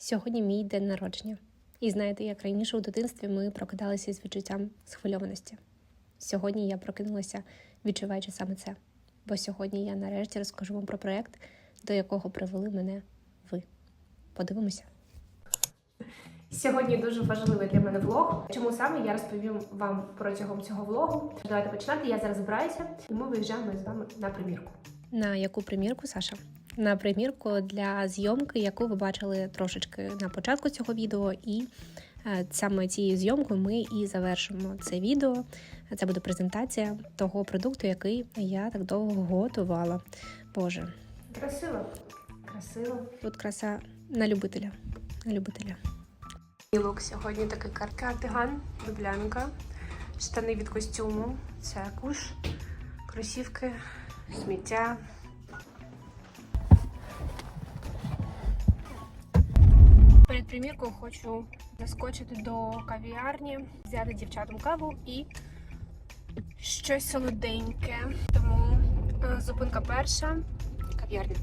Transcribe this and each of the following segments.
Сьогодні мій день народження. І знаєте, як раніше у дитинстві ми прокидалися з відчуттям схвильованості. Сьогодні я прокинулася, відчуваючи саме це. Бо сьогодні я нарешті розкажу вам про проєкт, до якого привели мене ви. Подивимося. Сьогодні дуже важливий для мене влог. Чому саме я розповім вам протягом цього влогу. Давайте починати. Я зараз збираюся, і ми виїжджаємо з вами на примірку. На яку примірку, Саша? На примірку для зйомки, яку ви бачили трошечки на початку цього відео, і е, саме цією зйомкою ми і завершимо це відео. Це буде презентація того продукту, який я так довго готувала. Боже, Красиво. Красиво. тут краса на любителя. На любителя. Мій лук сьогодні такий кар- кардиган, дублянка, штани від костюму, це куш, кросівки, сміття. Перед приміркою хочу заскочити до кав'ярні, взяти дівчатам каву і щось солоденьке. Тому е, зупинка перша кав'ярня.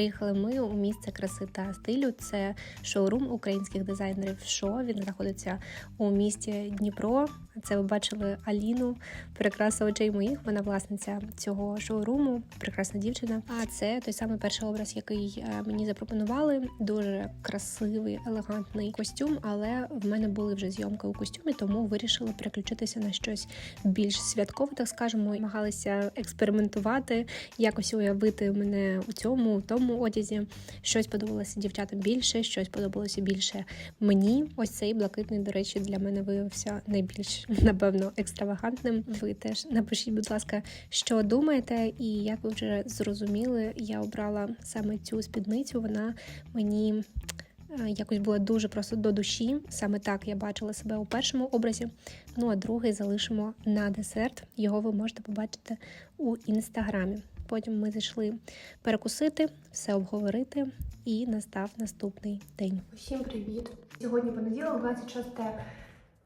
Приїхали ми у місце краси та стилю. Це шоурум українських дизайнерів. Шо він знаходиться у місті Дніпро. Це ви бачили Аліну, прикраса очей моїх. Вона власниця цього шоуруму, прекрасна дівчина. А це той самий перший образ, який е, мені запропонували. Дуже красивий, елегантний костюм. Але в мене були вже зйомки у костюмі, тому вирішили переключитися на щось більш святкове, так скажемо. Намагалися експериментувати, якось уявити мене у цьому, у тому одязі. Щось подобалося дівчатам більше, щось подобалося більше мені. Ось цей блакитний, до речі, для мене виявився найбільш напевно екстравагантним. Ви теж напишіть, будь ласка, що думаєте, і як ви вже зрозуміли, я обрала саме цю спідницю. Вона мені. е, Якось була дуже просто до душі. Саме так я бачила себе у першому образі. Ну а другий залишимо на десерт. Його ви можете побачити у інстаграмі. Потім ми зайшли перекусити, все обговорити, і настав наступний день. Усім привіт. Сьогодні понеділок, 26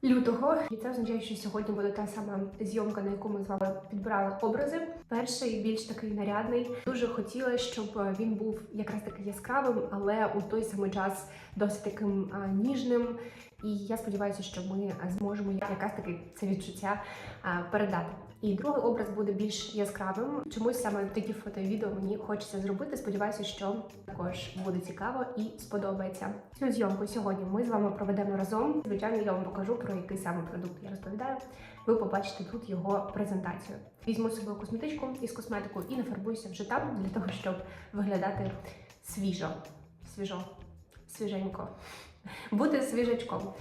лютого. І це означає, що сьогодні буде та сама зйомка, на яку ми з вами підбирали образи. Перший більш такий нарядний. Дуже хотіла, щоб він був якраз таки яскравим, але у той самий час досить таким а, ніжним. І я сподіваюся, що ми зможемо якраз таки це відчуття а, передати. І другий образ буде більш яскравим. Чомусь саме такі фото і відео мені хочеться зробити. Сподіваюся, що також буде цікаво і сподобається. Цю зйомку сьогодні ми з вами проведемо разом. Звичайно, я вам покажу про який саме продукт я розповідаю. Ви побачите тут його презентацію. Візьму собою косметичку із косметикою і нафарбуюся вже там для того, щоб виглядати свіжо, свіжо, свіженько, бути свіжачком.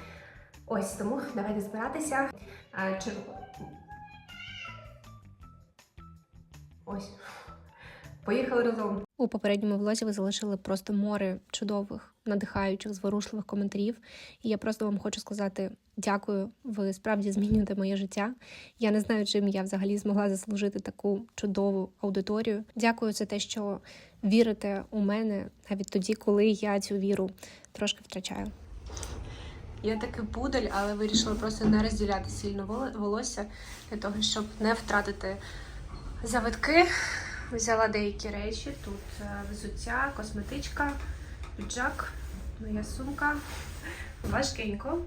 Ось тому давайте збиратися. А, Ось. Поїхали разом. У попередньому влозі ви залишили просто море чудових, надихаючих, зворушливих коментарів. І я просто вам хочу сказати дякую. Ви справді змінюєте моє життя. Я не знаю, чим я взагалі змогла заслужити таку чудову аудиторію. Дякую за те, що вірите у мене навіть тоді, коли я цю віру трошки втрачаю. Я таки пудель, але вирішила просто не розділяти сильно волосся для того, щоб не втратити завитки. Взяла деякі речі. Тут е, взуття, косметичка, піджак, моя сумка. Важкенько.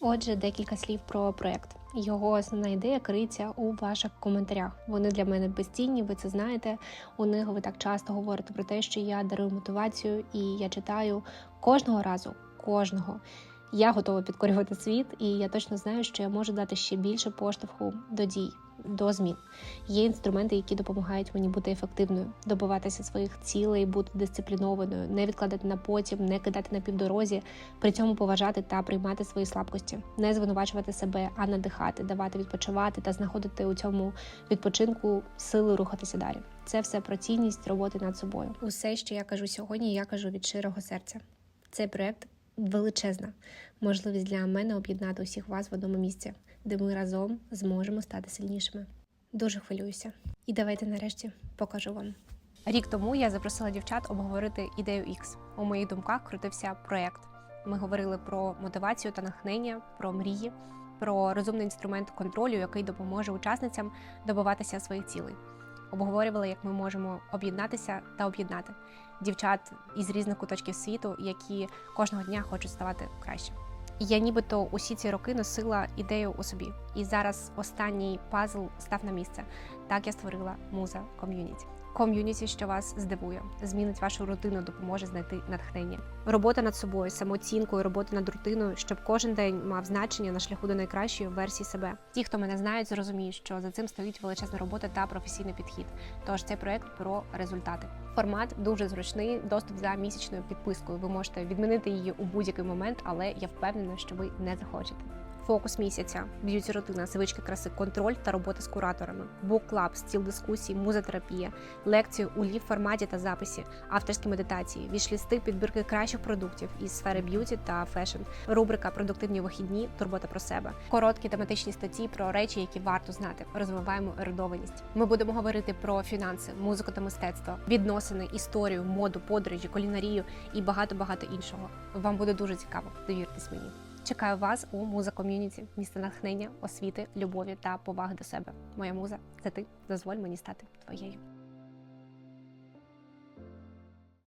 Отже, декілька слів про проект. Його основна ідея криється у ваших коментарях. Вони для мене безцінні, ви це знаєте. У них ви так часто говорите про те, що я дарую мотивацію, і я читаю кожного разу, кожного. Я готова підкорювати світ, і я точно знаю, що я можу дати ще більше поштовху до дій, до змін. Є інструменти, які допомагають мені бути ефективною, добиватися своїх цілей, бути дисциплінованою, не відкладати на потім, не кидати на півдорозі, при цьому поважати та приймати свої слабкості, не звинувачувати себе, а надихати, давати відпочивати та знаходити у цьому відпочинку сили рухатися далі. Це все про цінність роботи над собою. Усе, що я кажу сьогодні, я кажу від щирого серця. Цей проект величезна можливість для мене об'єднати усіх вас в одному місці, де ми разом зможемо стати сильнішими. Дуже хвилююся. І давайте нарешті покажу вам. Рік тому я запросила дівчат обговорити ідею X. У моїх думках крутився проект. Ми говорили про мотивацію та натхнення, про мрії, про розумний інструмент контролю, який допоможе учасницям добиватися своїх цілей. Обговорювали, як ми можемо об'єднатися та об'єднати дівчат із різних куточків світу, які кожного дня хочуть ставати краще. Я нібито усі ці роки носила ідею у собі, і зараз останній пазл став на місце. Так я створила муза ком'юніті. Ком'юніті, що вас здивує, змінить вашу рутину, допоможе знайти натхнення. Робота над собою, самооцінкою, робота над рутиною, щоб кожен день мав значення на шляху до найкращої версії себе. Ті, хто мене знають, зрозуміють, що за цим стоїть величезна робота та професійний підхід. Тож цей проект про результати. Формат дуже зручний, доступ за місячною підпискою. Ви можете відмінити її у будь-який момент, але я впевнена, що ви не захочете. Фокус місяця, б'юті рутина, звички краси, контроль та робота з кураторами, бук-клаб, стіл дискусій, музотерапія, лекції у лів форматі та записі, авторські медитації, вішлісти, підбірки кращих продуктів із сфери б'юті та фешн, рубрика Продуктивні вихідні, турбота про себе, короткі тематичні статті про речі, які варто знати. Розвиваємо ерудованість. Ми будемо говорити про фінанси, музику та мистецтво, відносини, історію, моду, подорожі, кулінарію і багато багато іншого. Вам буде дуже цікаво. Довіртесь мені. Чекаю вас у муза ком'юніті, місце натхнення, освіти, любові та поваги до себе. Моя муза це ти. Дозволь мені стати твоєю.